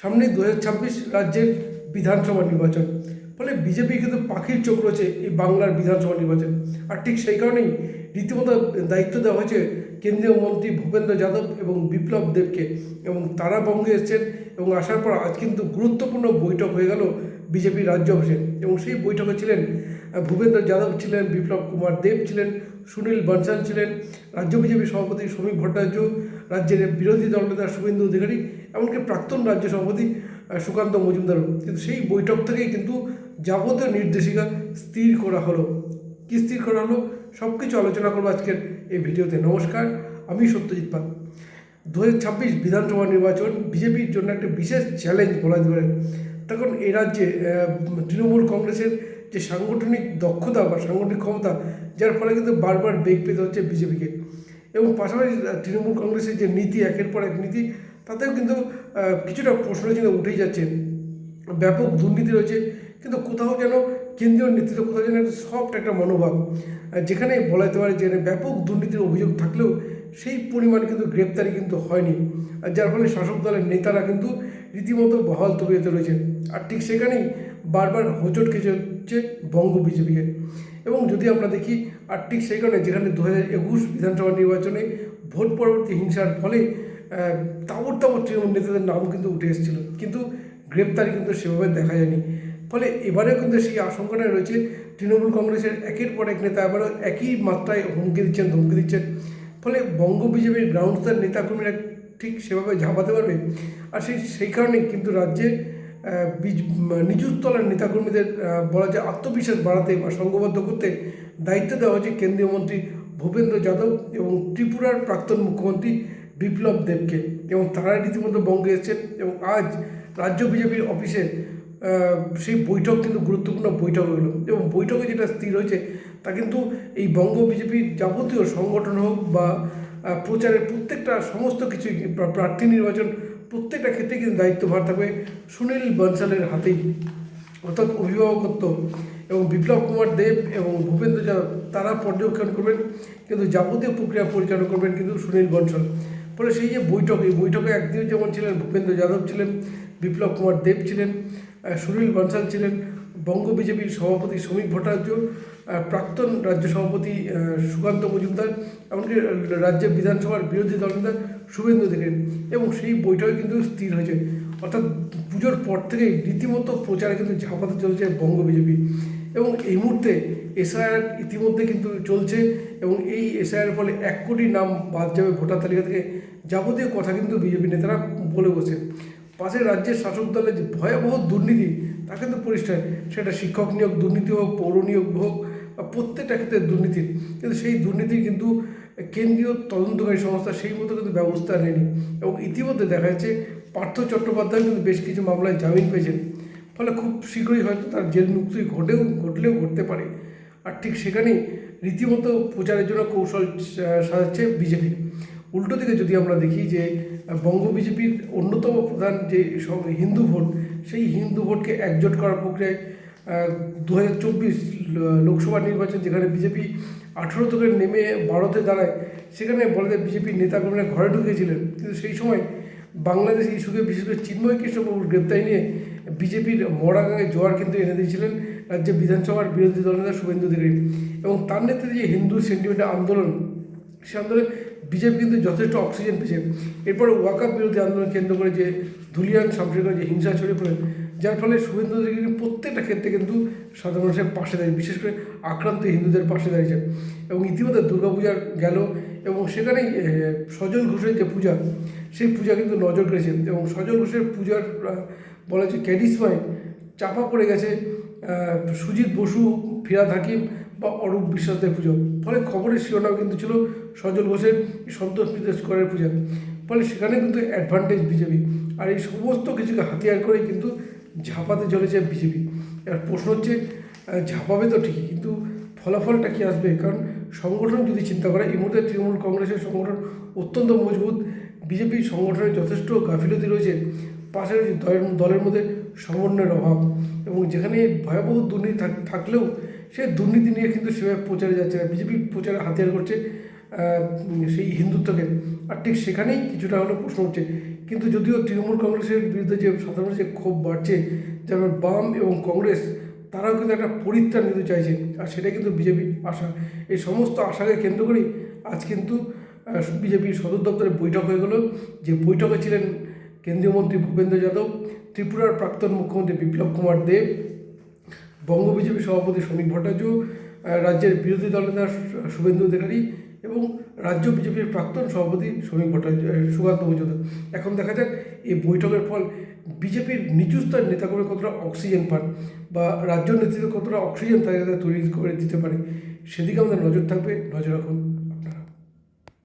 সামনে দু রাজ্যের বিধানসভা নির্বাচন। ফলে বিজেপি কিন্তু পাখির চোখ রয়েছে এই বাংলার বিধানসভা নির্বাচন। আর ঠিক সেই কারণেই রীতিমতো দায়িত্ব দেওয়া হয়েছে কেন্দ্রীয় মন্ত্রী ভূপেন্দ্র যাদব এবং বিপ্লব দেবকে এবং তারা বঙ্গে এসেছেন এবং আসার পর আজ কিন্তু গুরুত্বপূর্ণ বৈঠক হয়ে গেল বিজেপির রাজ্য অফিসে। এবং সেই বৈঠকে ছিলেন ভূপেন্দ্র যাদব ছিলেন, বিপ্লব কুমার দেব ছিলেন, সুনীল বনসাল ছিলেন, রাজ্য বিজেপি সভাপতি শ্রমিক ভট্টাচার্য, রাজ্যের বিরোধী দলনেতা শুভেন্দু অধিকারী এমনকি প্রাক্তন রাজ্য সভাপতি সুকান্ত মজুমদারও। কিন্তু সেই বৈঠক থেকেই কিন্তু যাবতীয় নির্দেশিকা স্থির করা হলো। কী স্থির করা হলো? সব কিছু আলোচনা করব আজকের এই ভিডিওতে। নমস্কার, আমি সত্যজিৎ পাল। দু ছাব্বিশ বিধানসভা নির্বাচন বিজেপির জন্য একটা বিশেষ চ্যালেঞ্জ বলা যেতে পারে। তখন এই রাজ্যে তৃণমূল কংগ্রেসের যে সাংগঠনিক দক্ষতা বা সাংগঠনিক ক্ষমতা, যার ফলে কিন্তু বারবার বেগ পেতে হচ্ছে বিজেপিকে। এবং পাশাপাশি তৃণমূল কংগ্রেসের যে নীতি, একের পর এক নীতি তাতেও কিন্তু কিছুটা প্রশ্ন চিহ্ন উঠেই যাচ্ছে। ব্যাপক দুর্নীতি রয়েছে, কিন্তু কোথাও যেন কেন্দ্রীয় নেতৃত্ব, কোথাও যেন সফট একটা মনোভাব। যেখানে বলা যেতে পারে যে ব্যাপক দুর্নীতির অভিযোগ থাকলেও সেই পরিমাণ কিন্তু গ্রেপ্তারি কিন্তু হয়নি। যার ফলে শাসক দলের নেতারা কিন্তু রীতিমতো বহাল তবিয়তে রয়েছে। আর ঠিক সেখানেই বারবার হোঁচট খেতে হচ্ছে বঙ্গ বিজেপিকে। এবং যদি আমরা দেখি, আর ঠিক সেই কারণে যেখানে দু হাজার একুশ বিধানসভা নির্বাচনে ভোট পরবর্তী হিংসার ফলে আহ, তাবর তাবর তৃণমূল নেতাদের নাম কিন্তু উঠে এসেছিল। কিন্তু গ্রেপ্তারি কিন্তু সেভাবে দেখা যায়নি। ফলে এবারেও কিন্তু সেই আশঙ্কাটা রয়েছে তৃণমূল কংগ্রেসের। একের পর এক নেতা আবারও একই মাত্রায় হুমকি দিচ্ছেন ধমকি দিচ্ছেন। ফলে বঙ্গ বিজেপির গ্রাউন্ড স্তর নেতাকর্মীরা ঠিক সেভাবে ঝাঁপাতে পারবে। আর সেই সেই কারণেই কিন্তু রাজ্যে ম- নেতাকর্মীদের বলা যায় আত্মবিশ্বাস বাড়াতে বা সংঘবদ্ধ করতে দায়িত্ব দেওয়া হয়েছে কেন্দ্রীয় মন্ত্রী ভূপেন্দ্র যাদব এবং ত্রিপুরার প্রাক্তন মুখ্যমন্ত্রী বিপ্লব দেবকে এবং তারা রীতিমতো বঙ্গে এসেছেন এবং আজ রাজ্য বিজেপির অফিসে সেই বৈঠক কিন্তু গুরুত্বপূর্ণ বৈঠক হলো এবং বৈঠকে যেটা স্থির হয়েছে তা কিন্তু এই বঙ্গ বিজেপির যাবতীয় সংগঠন হোক বা প্রচারের প্রত্যেকটা সমস্ত কিছু প্রার্থী নির্বাচন প্রত্যেকটা ক্ষেত্রে কিন্তু দায়িত্বভার থাকবে সুনীল বনসালের হাতেই। অর্থাৎ অভিভাবকত্ব এবং বিপ্লব কুমার দেব এবং ভূপেন্দ্র যাদব তারা পর্যবেক্ষণ করবেন, কিন্তু যাবতীয় প্রক্রিয়া পরিচালনা করবেন কিন্তু সুনীল বনসল। ফলে সেই যে বৈঠক, এই বৈঠকে একদিন যেমন ছিলেন ভূপেন্দ্র যাদব ছিলেন, বিপ্লব কুমার দেব ছিলেন সুনীল বনসাল ছিলেন, বঙ্গ বিজেপির সভাপতি শ্রমিক ভট্টাচার্য প্রাক্তন রাজ্য সভাপতি সুকান্ত মজুমদার, এমনকি রাজ্যের বিধানসভার বিরোধী দলনেতা শুভেন্দু অধিকারী। এবং সেই বৈঠকে কিন্তু স্থির হয়েছে। অর্থাৎ পুজোর পর থেকেই রীতিমতো প্রচারে কিন্তু ঝাঁপাতে চলছে বঙ্গ বিজেপি। এবং এই মুহূর্তে এসআইআর ইতিমধ্যে কিন্তু চলছে এবং এই এসআইআর ফলে এক কোটি নাম বাদ যাবে ভোটার তালিকা থেকে যাবতীয় কথা কিন্তু বিজেপি নেতারা বলে বসে। পাশের রাজ্যের শাসক দলের যে ভয়াবহ দুর্নীতি, তা কিন্তু পরিষ্কার। সেটা শিক্ষক নিয়োগ, দুর্নীতি হোক, পৌর নিয়োগ হোক, বা প্রত্যেকটা ক্ষেত্রে দুর্নীতি কিন্তু সেই দুর্নীতি কিন্তু কেন্দ্রীয় তদন্তকারী সংস্থা সেই মতো কিন্তু ব্যবস্থা নেয়নি। এবং ইতিমধ্যে দেখা যাচ্ছে পার্থ চট্টোপাধ্যায় কিন্তু বেশ কিছু মামলায় জামিন পেয়েছেন। ফলে খুব শীঘ্রই হয়তো তার জেল মুক্তি ঘটেও, ঘটলেও ঘটতে পারে। আর ঠিক সেখানেই রীতিমতো প্রচারের জন্য কৌশল সাজাচ্ছে বিজেপি। উল্টো দিকে যদি আমরা দেখি যে, বঙ্গ বিজেপির অন্যতম প্রধান যে হিন্দু ভোট, সেই হিন্দু ভোটকে একজোট করার প্রক্রিয়ায় দু হাজার চব্বিশ লোকসভা নির্বাচন যেখানে বিজেপি আঠেরো থেকে নেমে বারোতে দাঁড়ায়, সেখানে বলা বিজেপির নেতাকর্মীরা ঘরে ঢুকেছিলেন। কিন্তু সেই সময় বাংলাদেশ ইস্যুকে বিশেষ করে চিন্ময় কৃষ্ণবাবুর গ্রেপ্তারি নিয়ে বিজেপির মরাগাঁয়ে জোয়ার কিন্তু এনে দিয়েছিলেন রাজ্য বিধানসভার বিরোধী দলনেতা শুভেন্দু অধিকারী। এবং তার নেতৃত্বে যে হিন্দু সেন্টিমেন্ট আন্দোলন, সে আন্দোলনে বিজেপি কিন্তু যথেষ্ট অক্সিজেন পেয়েছে। এরপরে ওয়াকাপ বিরোধী আন্দোলন কেন্দ্র করে যে ধুলিয়ান যে হিংসা ছড়িয়ে পড়ে, যার ফলে শুভেন্দু অধিকারী প্রত্যেকটা ক্ষেত্রে কিন্তু সাধারণ মানুষের পাশে দাঁড়িয়ে, বিশেষ করে আক্রান্ত হিন্দুদের পাশে দাঁড়িয়েছে। এবং ইতিমধ্যে দুর্গাপূজার গেল এবং সেখানেই সজল ঘোষের যে পূজা সেই পূজা কিন্তু নজর কেড়েছে এবং সজল ঘোষের পূজার বলা হচ্ছে ক্যাডিসমায় চাপা পড়ে গেছে সুজিত বসু, ফিরাদ হাকিম বা অরূপ বিশ্বাসদের পুজো। ফলে খবরের শিরোনাম কিন্তু ছিল সজল ঘোষের সন্তোষ মিত্র স্কোয়ারের পূজা। ফলে সেখানে কিন্তু অ্যাডভান্টেজ বিজেপি। আর এই সমস্ত কিছুকে হাতিয়ার করেই কিন্তু ঝাঁপাতে চলেছে বিজেপি। এবার প্রশ্ন হচ্ছে ঝাঁপাবে তো ঠিকই, কিন্তু ফলাফলটা কি আসবে? কারণ সংগঠন যদি চিন্তা করে, এই মুহূর্তে তৃণমূল কংগ্রেসের সংগঠন অত্যন্ত মজবুত। বিজেপি সংগঠনের যথেষ্ট গাফিলতি রয়েছে পাশের যে দলের দলের মধ্যে সমন্বয়ের অভাব এবং যেখানে ভয়াবহ দুর্নীতি থাক- থাকলেও সে দুর্নীতি নিয়ে কিন্তু সেভাবে প্রচারে যাচ্ছে না। বিজেপি প্রচারে হাতিয়ার করছে সেই হিন্দুত্বকে। আর ঠিক সেখানেই কিছুটা হলো প্রশ্ন হচ্ছে কিন্তু যদিও তৃণমূল কংগ্রেসের বিরুদ্ধে যে সাধারণ যে ক্ষোভ বাড়ছে যেমন বাম এবং কংগ্রেস, তারাও কিন্তু একটা পরিত্রাণ কিন্তু চাইছে। আর সেটা কিন্তু বিজেপির আশা। এই সমস্ত আশাকে কেন্দ্র করেই আজ কিন্তু বিজেপির সদর দপ্তরে বৈঠক হয়ে গেল। যে বৈঠকে ছিলেন কেন্দ্রীয় মন্ত্রী ভূপেন্দ্র যাদব, ত্রিপুরার প্রাক্তন মুখ্যমন্ত্রী বিপ্লব কুমার দেব, বঙ্গ বিজেপি সভাপতি শ্রমিক ভট্টাচার্য রাজ্যের বিরোধী দলনেতা সু- শুভেন্দু অধিকারী এবং রাজ্য বিজেপির প্রাক্তন সভাপতি শ্রমিক ভট্টাচার্য সুকান্ত মজুমদার। এখন দেখা যাক এই বৈঠকের ফল বিজেপির নিচু স্তর নেতাকর্মী কতটা অক্সিজেন পান বা রাজ্য নেতৃত্ব কতটা অক্সিজেন তাদের তৈরি করে দিতে পারে, সেদিকে আমাদের নজর থাকবে। নজর রাখুন।